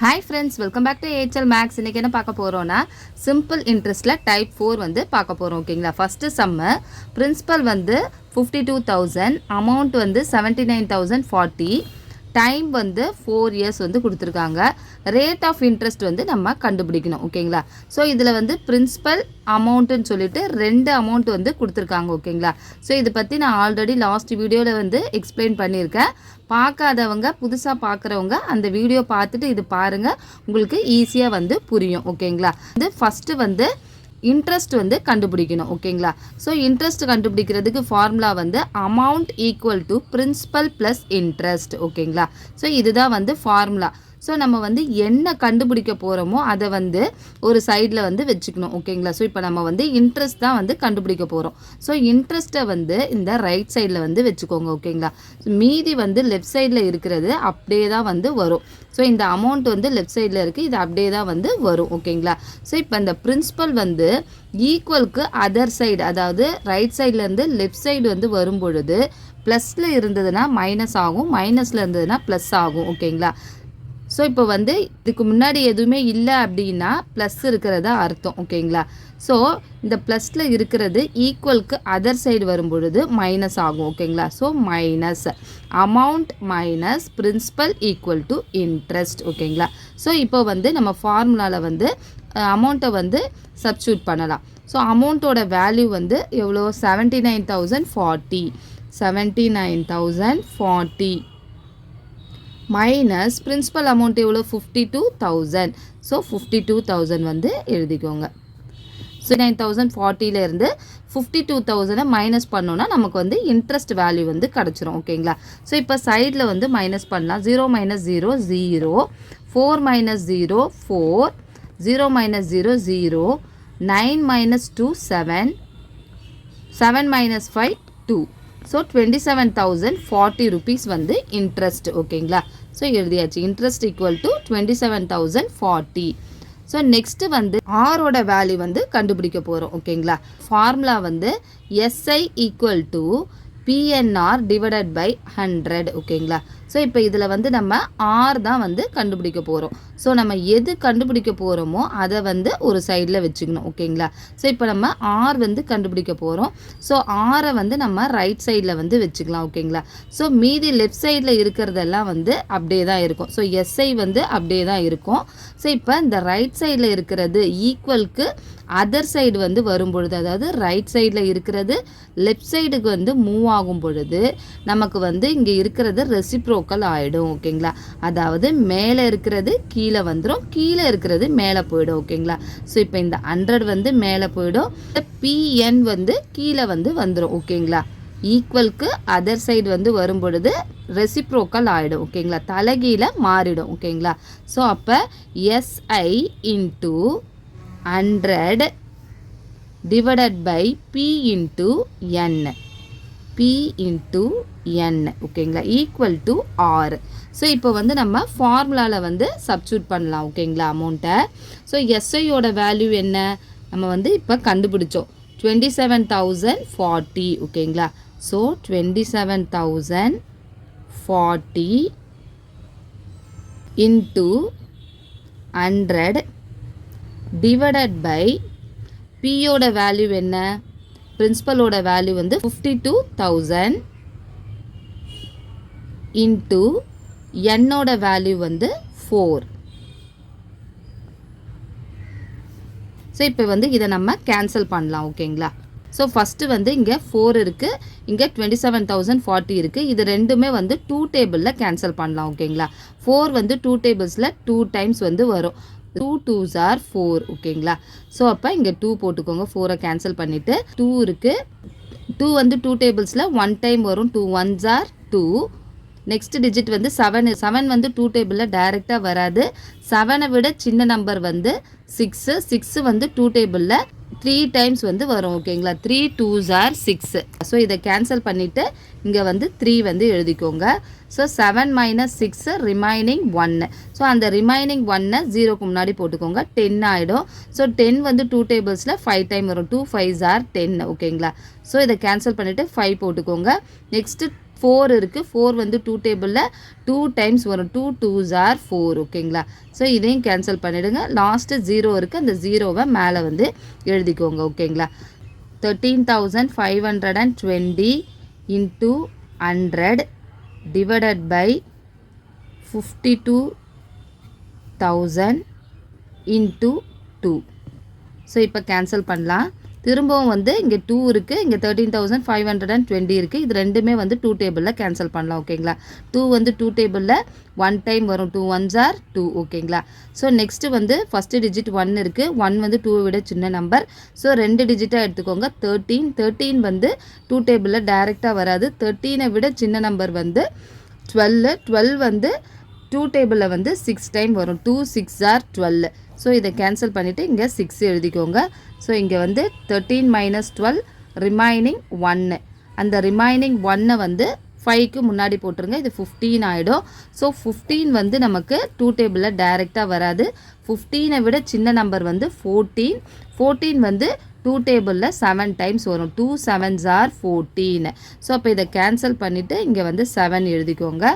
Hi friends welcome back to ஏச்சல் maths இன்றைக்கி என்ன பார்க்க போகிறோன்னா சிம்பிள் இன்ட்ரெஸ்ட்டில் டைப் ஃபோர் வந்து பார்க்க போகிறோம் ஓகேங்களா ஃபஸ்ட்டு சம்மு பிரின்ஸிபல் வந்து ஃபிஃப்டி டூ தௌசண்ட் அமௌண்ட் வந்து seventy nine thousand forty time வந்து ஃபோர் இயர்ஸ் வந்து கொடுத்துருக்காங்க. ரேட் ஆஃப் இன்ட்ரெஸ்ட் வந்து நம்ம கண்டுபிடிக்கணும் ஓகேங்களா ஸோ இதில் வந்து பிரின்ஸிபல் அமௌண்ட்டுன்னு சொல்லிட்டு ரெண்டு அமௌண்ட் வந்து கொடுத்துருக்காங்க ஓகேங்களா ஸோ இதை பற்றி நான் ஆல்ரெடி லாஸ்ட் வீடியோவில் வந்து எக்ஸ்பிளைன் பண்ணியிருக்கேன். பார்க்காதவங்க புதுசாக பார்க்குறவங்க அந்த வீடியோ பார்த்துட்டு இது பாருங்கள் உங்களுக்கு ஈஸியாக வந்து புரியும் ஓகேங்களா? இது ஃபஸ்ட்டு வந்து இன்ட்ரெஸ்ட் வந்து கண்டுபிடிக்கணும் ஓகேங்களா? ஸோ இன்ட்ரெஸ்ட் கண்டுபிடிக்கிறதுக்கு ஃபார்முலா வந்து amount equal to principal plus interest ஓகேங்களா? ஸோ இதுதான் வந்து ஃபார்முலா ஸோ நம்ம வந்து என்ன கண்டுபிடிக்க போகிறோமோ அதை வந்து ஒரு சைடில் வந்து வச்சுக்கணும் ஓகேங்களா ஸோ இப்போ நம்ம வந்து இன்ட்ரெஸ்ட் தான் வந்து கண்டுபிடிக்க போகிறோம் ஸோ இன்ட்ரெஸ்ட்டை வந்து இந்த ரைட் சைடில் வந்து வச்சுக்கோங்க ஓகேங்களா மீதி வந்து லெஃப்ட் சைடில் இருக்கிறது அப்படியே தான் வந்து வரும். ஸோ இந்த அமௌண்ட் வந்து லெஃப்ட் சைடில் இருக்குது இது அப்படியே தான் வந்து வரும் ஓகேங்களா ஸோ இப்போ இந்த பிரின்சிபல் வந்து ஈக்குவலுக்கு அதர் சைடு அதாவது ரைட் சைட்லேருந்து லெஃப்ட் சைடு வந்து வரும் பொழுது ப்ளஸில் இருந்ததுன்னா மைனஸ் ஆகும் மைனஸில் இருந்ததுன்னா ப்ளஸ் ஆகும் ஓகேங்களா ஸோ இப்போ வந்து இதுக்கு முன்னாடி எதுவுமே இல்லை அப்படின்னா ப்ளஸ் இருக்கிறதா அர்த்தம் ஓகேங்களா? ஸோ இந்த ப்ளஸில் இருக்கிறது ஈக்குவலுக்கு அதர் சைடு வரும் பொழுது மைனஸ் ஆகும் ஓகேங்களா? So minus amount minus principal equal to interest ஓகேங்களா? ஸோ இப்போ வந்து நம்ம ஃபார்முலாவில் வந்து அமௌண்ட்டை வந்து சப்ஸ்டியூட் பண்ணலாம். ஸோ அமௌண்ட்டோட வேல்யூ வந்து எவ்வளோ? Seventy nine thousand forty seventy nine thousand forty minus principal amount எவ்வளோ fifty two thousand so fifty two thousand வந்து எழுதிக்கோங்க. ஸோ நைன் தௌசண்ட் ஃபார்ட்டிலேருந்து ஃபிஃப்டி டூ தௌசண்டை மைனஸ் பண்ணோன்னா நமக்கு வந்து இன்ட்ரெஸ்ட் வேல்யூ வந்து கிடச்சிரும் ஓகேங்களா ஸோ இப்போ சைடில் வந்து மைனஸ் பண்ணலாம். Zero minus zero zero four minus zero four zero minus zero zero nine minus two seven seven minus five two so twenty seven thousand forty rupees வந்து இன்ட்ரெஸ்ட் ஓகேங்களா so எழுதியாச்சு. Interest equal to twenty seven thousand forty so next வந்து ஆரோட value வந்து கண்டுபிடிக்க போகிறோம் ஓகேங்களா formula வந்து SI equal to PNR divided by hundred ஓகேங்களா ஸோ இப்போ இதில் வந்து நம்ம ஆர் தான் வந்து கண்டுபிடிக்க போகிறோம் ஸோ நம்ம எது கண்டுபிடிக்க போகிறோமோ அதை வந்து ஒரு சைடில் வச்சுக்கணும் ஓகேங்களா? ஸோ இப்போ நம்ம ஆர் வந்து கண்டுபிடிக்க போகிறோம் ஸோ ஆரை வந்து நம்ம ரைட் சைடில் வந்து வச்சுக்கலாம் ஓகேங்களா? ஸோ மீதி லெஃப்ட் சைடில் இருக்கிறதெல்லாம் வந்து அப்படியே தான் இருக்கும். ஸோ எஸ்ஐ வந்து அப்படியே தான் இருக்கும். ஸோ இப்போ இந்த ரைட் சைடில் இருக்கிறது ஈக்குவலுக்கு அதர் சைடு வந்து வரும் பொழுது அதாவது ரைட் சைடில் இருக்கிறது லெஃப்ட் சைடுக்கு வந்து மூவ் ஆகும் பொழுது நமக்கு வந்து இங்கே இருக்கிறது ரெசிப்ரோக்கல் ஆகிடும் ஓகேங்களா? அதாவது மேலே இருக்கிறது கீழே வந்துடும் கீழே இருக்கிறது மேலே போயிடும் ஓகேங்களா? ஸோ இப்போ இந்த ஹண்ட்ரட் வந்து மேலே போயிடும் பிஎன் வந்து கீழே வந்து வந்துடும் ஓகேங்களா? ஈக்குவலுக்கு அதர் சைடு வந்து வரும் பொழுது ரெசிப்ரோக்கல் ஆகிடும் ஓகேங்களா? தலைகீழ மாறிடும் ஓகேங்களா? ஸோ அப்போ SI into hundred divided by P into N P into N ஓகேங்களா? ஈக்குவல் டு ஆர் ஸோ இப்போ வந்து நம்ம ஃபார்முலாவில் வந்து சப்ஸ்டியூட் பண்ணலாம். ஓகேங்களா அமௌண்ட்டை ஸோ எஸ்ஐயோட வேல்யூ என்ன? நம்ம வந்து இப்போ கண்டுபிடிச்சோம். டுவெண்ட்டி செவன் தௌசண்ட் ஃபார்ட்டி ஓகேங்களா? So twenty seven thousand forty into hundred divided by பியோட வேல்யூ என்ன? பிரின்சிபலோட வேல்யூ வந்து ஃபிஃப்டி டூ தௌசண்ட் இன்ட்டு என்னோட வேல்யூ வந்து ஃபோர் ஸோ இப்போ வந்து இதை நம்ம கேன்சல் பண்ணலாம் ஓகேங்களா? ஸோ ஃபஸ்ட்டு வந்து இங்கே ஃபோர் இருக்குது இங்கே டுவெண்ட்டி செவன் தௌசண்ட் ஃபார்ட்டி இருக்குது இது ரெண்டுமே வந்து டூ டேபிளில் கேன்சல் பண்ணலாம் ஓகேங்களா? ஃபோர் வந்து டூ டேபிள்ஸில் டூ டைம்ஸ் வந்து வரும். டூ டூஸ் ஆர் ஃபோர் ஓகேங்களா ஸோ அப்போ இங்கே டூ போட்டுக்கோங்க. ஃபோரை கேன்சல் பண்ணிவிட்டு டூ இருக்குது டூ வந்து டூ டேபிள்ஸில் ஒன் டைம் வரும். Two ones are two next digit வந்து செவன் செவன் வந்து டூ டேபிளில் டைரெக்டாக வராது. செவனை விட சின்ன நம்பர் வந்து சிக்ஸு சிக்ஸு வந்து டூ டேபிளில் த்ரீ டைம்ஸ் வந்து வரும் ஓகேங்களா three twos are six so இதை கேன்சல் பண்ணிவிட்டு இங்கே வந்து த்ரீ வந்து எழுதிக்கோங்க. So seven minus six remaining ஒன்று ஸோ அந்த ரிமைனிங் ஒன்னை ஜீரோக்கு முன்னாடி போட்டுக்கோங்க. டென் ஆகிடும் ஸோ டென் வந்து டூ டேபிள்ஸில் ஃபைவ் டைம் வரும். டூ ஃபைவ் ஆர் டென் ஓகேங்களா ஸோ இதை கேன்சல் பண்ணிவிட்டு ஃபைவ் போட்டுக்கோங்க. நெக்ஸ்ட்டு ஃபோர் இருக்குது ஃபோர் வந்து டூ டேபிளில் டூ டைம்ஸ் வரும். டூ டூ ஜார் ஃபோர் ஓகேங்களா ஸோ இதையும் கேன்சல் பண்ணிவிடுங்க லாஸ்ட்டு ஜீரோ இருக்குது அந்த ஜீரோவை மேலே வந்து எழுதிக்கோங்க ஓகேங்களா thirteen thousand five hundred and twenty into hundred divided by fifty two thousand into two so இப்போ கேன்சல் பண்ணலாம். திரும்பவும் வந்து இங்கே டூ இருக்குது இங்கே thirteen thousand five hundred and twenty இருக்குது இது ரெண்டுமே வந்து டூ டேபிளில் கேன்சல் பண்ணலாம் ஓகேங்களா டூ வந்து டூ டேபிளில் ஒன் டைம் வரும். டூ ஒன்ஸ் ஆர் டூ ஓகேங்களா ஸோ நெக்ஸ்ட்டு வந்து ஃபஸ்ட்டு டிஜிட் ஒன் இருக்குது ஒன் வந்து டூவை விட சின்ன நம்பர் ஸோ ரெண்டு டிஜிட்டாக எடுத்துக்கோங்க. தேர்ட்டீன் தேர்ட்டீன் வந்து டூ டேபிளில் டைரெக்டாக வராது. தேர்ட்டீனை விட சின்ன நம்பர் வந்து டுவெல்லு டுவெல் வந்து டூ டேபிளில் வந்து சிக்ஸ் டைம் வரும். Two six are twelve so இதை கேன்சல் பண்ணிவிட்டு இங்கே சிக்ஸ் எழுதிக்கோங்க. ஸோ இங்கே வந்து தேர்ட்டீன் மைனஸ் டுவெல் ரிமைனிங் ஒன்று அந்த ரிமைனிங் ஒன்னை வந்து ஃபைவ்க்கு முன்னாடி போட்டுருங்க. இது ஃபிஃப்டீன் ஆகிடும் ஸோ ஃபிஃப்டீன் வந்து நமக்கு டூ டேபிளில் டைரெக்டாக வராது. ஃபிஃப்டீனை விட சின்ன நம்பர் வந்து ஃபோர்டீன் ஃபோர்டீன் வந்து டூ டேபிளில் செவன் டைம்ஸ் வரும். Two sevens are fourteen so அப்போ இதை கேன்சல் பண்ணிவிட்டு இங்கே வந்து செவன் எழுதிக்கோங்க.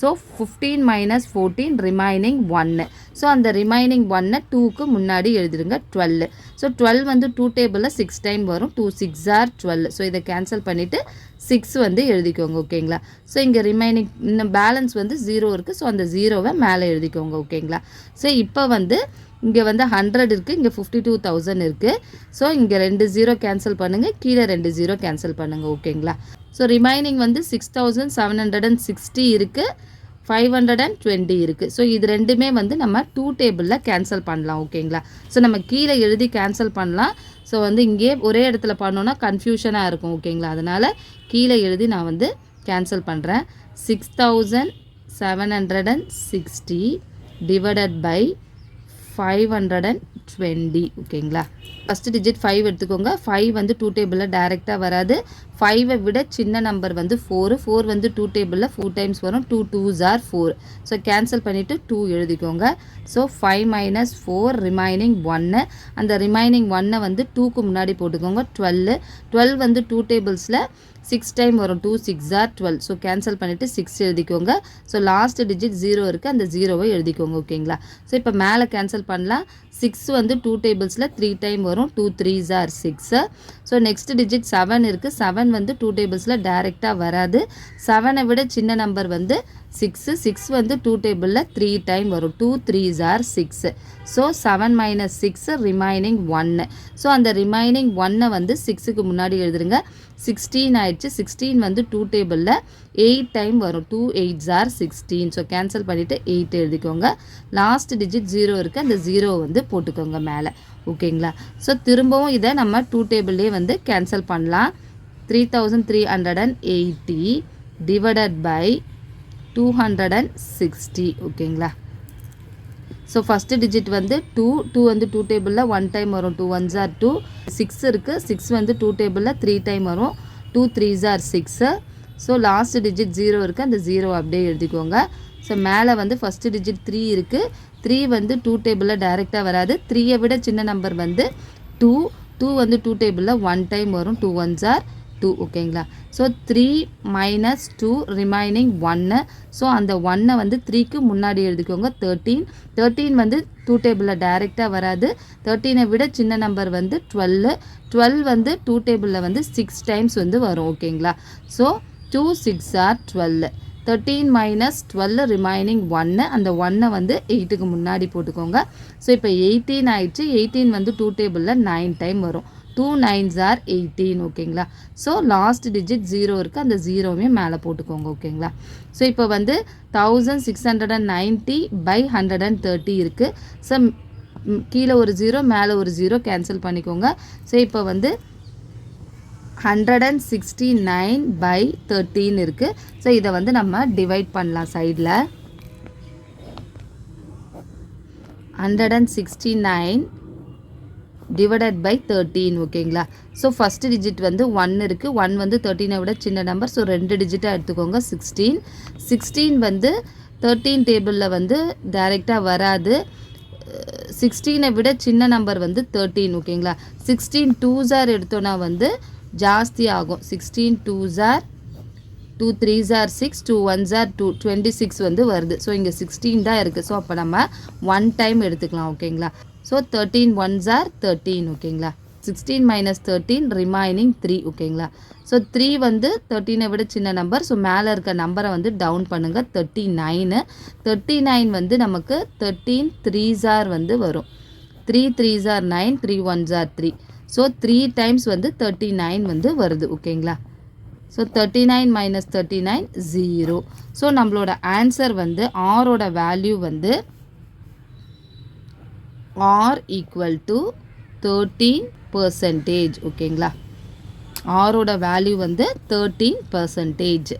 So fifteen minus fourteen remaining ஒன்று ஸோ அந்த ரிமைனிங் ஒன்னை டூக்கு முன்னாடி எழுதிடுங்க டுவெல் ஸோ டுவெல் வந்து டூ டேபிளில் சிக்ஸ் டைம் வரும். Two six are twelve so இதை கேன்சல் பண்ணிவிட்டு சிக்ஸ் வந்து எழுதிக்கோங்க ஓகேங்களா? ஸோ இங்கே ரிமைனிங் இன்னும் பேலன்ஸ் வந்து ஜீரோ இருக்குது ஸோ அந்த ஜீரோவை மேலே எழுதிக்கோங்க ஓகேங்களா? ஸோ இப்போ வந்து இங்கே வந்து ஹண்ட்ரட் இருக்குது இங்கே ஃபிஃப்டி டூ தௌசண்ட் இருக்குது ஸோ இங்கே ரெண்டு ஜீரோ கேன்சல் பண்ணுங்கள் கீழே ரெண்டு ஜீரோ கேன்சல் பண்ணுங்கள் ஓகேங்களா? ஸோ ரிமைனிங் வந்து six thousand seven hundred and sixty இருக்குது ஃபைவ் ஹண்ட்ரட் அண்ட் டுவெண்ட்டி இருக்குது ஸோ இது ரெண்டுமே வந்து நம்ம டூ டேபிளில் கேன்சல் பண்ணலாம் ஓகேங்களா ஸோ நம்ம கீழே எழுதி கேன்சல் பண்ணலாம். ஸோ வந்து இங்கே ஒரே இடத்துல பண்ணோன்னா கன்ஃபியூஷனாக இருக்கும் ஓகேங்களா அதனால் கீழே எழுதி நான் வந்து கேன்சல் பண்ணுறேன் six thousand seven hundred and sixty divided by five hundred and twenty ஓகேங்களா? ஃபஸ்ட்டு டிஜிட் ஃபைவ் எடுத்துக்கோங்க. ஃபைவ் வந்து டூ டேபிளில் டைரெக்டாக வராது. ஃபைவை விட சின்ன நம்பர் வந்து ஃபோரு ஃபோர் வந்து டூ டேபிளில் ஃபோர் டைம்ஸ் வரும். Two twos are four so cancel பண்ணிவிட்டு டூ எழுதிக்கோங்க. So five minus four remaining ஒன்று அந்த ரிமைனிங் ஒன்னை வந்து டூக்கு முன்னாடி போட்டுக்கோங்க. டுவெல் டுவெல் வந்து டூ டேபிள்ஸில் சிக்ஸ் டைம் வரும். Two six are twelve so cancel பண்ணிவிட்டு சிக்ஸ் எழுதிக்கோங்க. ஸோ லாஸ்ட் டிஜிட் ஜீரோ இருக்குது அந்த ஜீரோவை எழுதிக்கோங்க ஓகேங்களா ஸோ இப்போ மேலே கேன்சல் பண்ணலாம். சிக்ஸ் வந்து டூ டேபிள்ஸில் த்ரீ டைம் வரும். Two threes are six so next digit seven இருக்குது செவன் வந்து டூ டேபிள்ஸில் டேரெக்டாக வராது. செவனை விட சின்ன நம்பர் வந்து சிக்ஸு சிக்ஸ் வந்து டூ டேபிளில் த்ரீ டைம் வரும். Two threes are six so seven minus six remaining ஒன்று ஸோ அந்த ரிமைனிங் ஒன்னை வந்து சிக்ஸுக்கு முன்னாடி எழுதுருங்க. சிக்ஸ்டீன் ஆயிடுச்சு. சிக்ஸ்டீன் வந்து டூ டேபிளில் எயிட் டைம் வரும். Two eights are sixteen so cancel பண்ணிவிட்டு எயிட் எழுதிக்கோங்க. லாஸ்ட் டிஜிட் ஜீரோ இருக்குது அந்த ஜீரோ வந்து போட்டுக்கோங்க மேலே. ஓகேங்களா ஸோ திரும்பவும் இதை நம்ம டூ டேபிள்லேயே வந்து கேன்சல் பண்ணலாம். Three thousand three hundred and eighty divided by two hundred and sixty ஓகேங்களா ஸோ ஃபஸ்ட்டு டிஜிட் வந்து டூ டூ வந்து டூ டேபிளில் ஒன் டைம் வரும். Two ones are two six இருக்குது சிக்ஸ் வந்து டூ டேபிளில் த்ரீ டைம் வரும். Two three are six so last digit zero இருக்குது அந்த ஜீரோ அப்படியே எழுதிக்கோங்க. ஸோ மேலே வந்து ஃபஸ்ட்டு டிஜிட் த்ரீ இருக்குது த்ரீ வந்து டூ டேபிளில் டைரெக்டாக வராது. த்ரீயை விட சின்ன நம்பர் வந்து டூ டூ வந்து டூ டேபிளில் ஒன் டைம் வரும். டூ ஒன்ஸ் ஆர் டூ ஓகேங்களா so three minus two remaining ஒன்று ஸோ அந்த ஒன்னை வந்து த்ரீக்கு முன்னாடி எழுதிக்கோங்க தேர்ட்டீன் தேர்ட்டீன் வந்து டூ டேபிளில் டைரெக்டாக வராது. தேர்ட்டீனை விட சின்ன நம்பர் வந்து டுவெல்லு டுவெல் வந்து டூ டேபிளில் வந்து சிக்ஸ் டைம்ஸ் வந்து வரும் ஓகேங்களா so two six are twelve thirteen minus twelve remaining ஒன்று அந்த ஒன்னை வந்து எயிட்டுக்கு முன்னாடி போட்டுக்கோங்க. ஸோ இப்போ எயிட்டீன் ஆயிடுச்சு. எயிட்டீன் வந்து டூ டேபிளில் நைன் டைம் வரும். டூ நைன்ஸ் ஆர் எயிட்டீன் ஓகேங்களா ஸோ லாஸ்ட் டிஜிட் ஜீரோ இருக்குது அந்த ஜீரோவுமே மேலே போட்டுக்கோங்க ஓகேங்களா ஸோ இப்போ வந்து thousand six hundred and ninety by hundred and thirty இருக்குது ஸோ கீழே ஒரு ஜீரோ மேலே ஒரு ஜீரோ கேன்சல் பண்ணிக்கோங்க. ஸோ இப்போ வந்து hundred and sixty nine by தேர்ட்டின்னு இருக்குது ஸோ இதை வந்து நம்ம டிவைட் பண்ணலாம் சைடில் hundred and sixty nine divided by thirteen ஓகேங்களா ஸோ ஃபஸ்ட்டு டிஜிட் வந்து ஒன் இருக்குது ஒன் வந்து தேர்ட்டீனை விட சின்ன நம்பர் ஸோ ரெண்டு டிஜிட்டாக எடுத்துக்கோங்க. சிக்ஸ்டீன் சிக்ஸ்டீன் வந்து தேர்ட்டீன் டேபிளில் வந்து டைரெக்டாக வராது. சிக்ஸ்டீனை விட சின்ன நம்பர் வந்து தேர்ட்டீன் ஓகேங்களா சிக்ஸ்டீன் டூ ஜார் எடுத்தோன்னா வந்து ஜாஸ்தி ஆகும். Sixteen two are two three are six two one are two twenty six வந்து வருது. ஸோ இங்கே சிக்ஸ்டீன் தான் இருக்குது ஸோ அப்போ நம்ம ஒன் டைம் எடுத்துக்கலாம் ஓகேங்களா so thirteen ones are thirteen ஓகேங்களா sixteen minus thirteen remaining three ஓகேங்களா ஸோ த்ரீ வந்து தேர்ட்டீனை விட சின்ன நம்பர் ஸோ மேலே இருக்க நம்பரை வந்து டவுன் பண்ணுங்கள் தேர்ட்டி நைனு தேர்ட்டி நைன் வந்து நமக்கு தேர்ட்டீன் த்ரீ ஜார் வந்து வரும். Three three are nine three one are three so three times வந்து தேர்ட்டி நைன் வந்து வருது ஓகேங்களா so thirty nine minus thirty nine zero so நம்மளோட ஆன்சர் வந்து ஆரோட வேல்யூ வந்து R equal to thirteen percentage ஓகேங்களா ஆரோட வேல்யூ வந்து தேர்ட்டீன் பர்சன்டேஜ்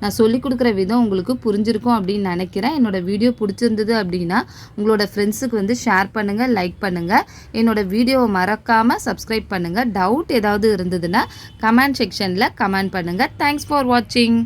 நான் சொல்லிக் கொடுக்குற விதம் உங்களுக்கு புரிஞ்சிருக்கும் அப்படின்னு நினைக்கிறேன். என்னோட வீடியோ பிடிச்சிருந்தது அப்படின்னா உங்களோட ஃப்ரெண்ட்ஸுக்கு வந்து ஷேர் பண்ணுங்கள் லைக் பண்ணுங்கள் என்னோட வீடியோவை மறக்காமல் சப்ஸ்கிரைப் பண்ணுங்கள் டவுட் ஏதாவது இருந்ததுன்னா கமெண்ட் செக்ஷனில் கமெண்ட் பண்ணுங்கள் தேங்க்ஸ் ஃபார் வாட்சிங்